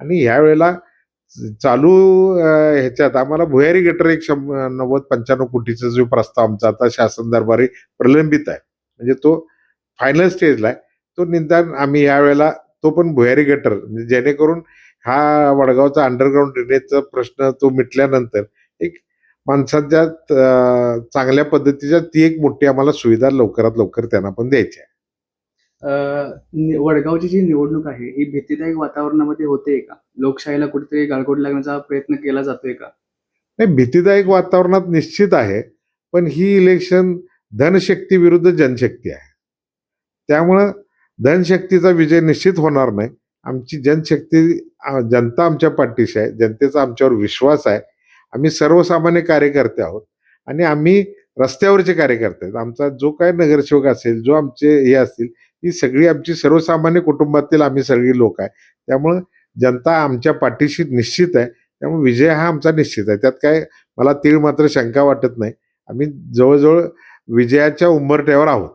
आणि ह्यावेळेला चालू ह्याच्यात आम्हाला भुयारी गटर एक शंभ नव्वद पंच्याण्णव कोटीचा जो प्रस्ताव आमचा आता शासन दरबारी प्रलंबित आहे. म्हणजे तो फायनल स्टेजला आहे. तो निदान आम्ही यावेळेला तो पण भुयारी गटर म्हणजे जेणेकरून हा वडगावचा अंडरग्राऊंड ड्रेनेजचा प्रश्न तो मिटल्यानंतर एक माणसाच्या चांगल्या पद्धतीच्या ती एक मोठी आम्हाला सुविधा लवकरात लवकर त्यांना पण द्यायची आहे. वडगावची जी निवडणूक आहे ही भीतीदायक वातावरणामध्ये होते का? लोकशाहीला कुठेतरी गाळगोट लागण्याचा प्रयत्न केला जातोय का? नाही भीतीदायक वातावरणात निश्चित आहे पण ही इलेक्शन धनशक्ती विरुद्ध जनशक्ती आहे. त्यामुळं धनशक्तीचा विजय निश्चित होणार नाही. आमची जनशक्ती जनता आमच्या पाठीशी आहे जनतेचा आमच्यावर विश्वास आहे. आम्ही सर्वसामान्य कार्यकर्ते आहोत आणि आम्ही रस्त्यावरचे कार्यकर्ते आहेत. आमचा जो काय नगरसेवक असेल जो आमचे हे असतील ही सगळी आमची सर्वसामान्य कुटुंबातील आम्ही सगळी लोक आहे. त्यामुळं जनता आमच्या पाठीशी निश्चित आहे. त्यामुळे विजय हा आमचा निश्चित आहे. त्यात काय मला तीळ मात्र शंका वाटत नाही. आम्ही जवळजवळ विजयाच्या उंबरठ्यावर आहोत.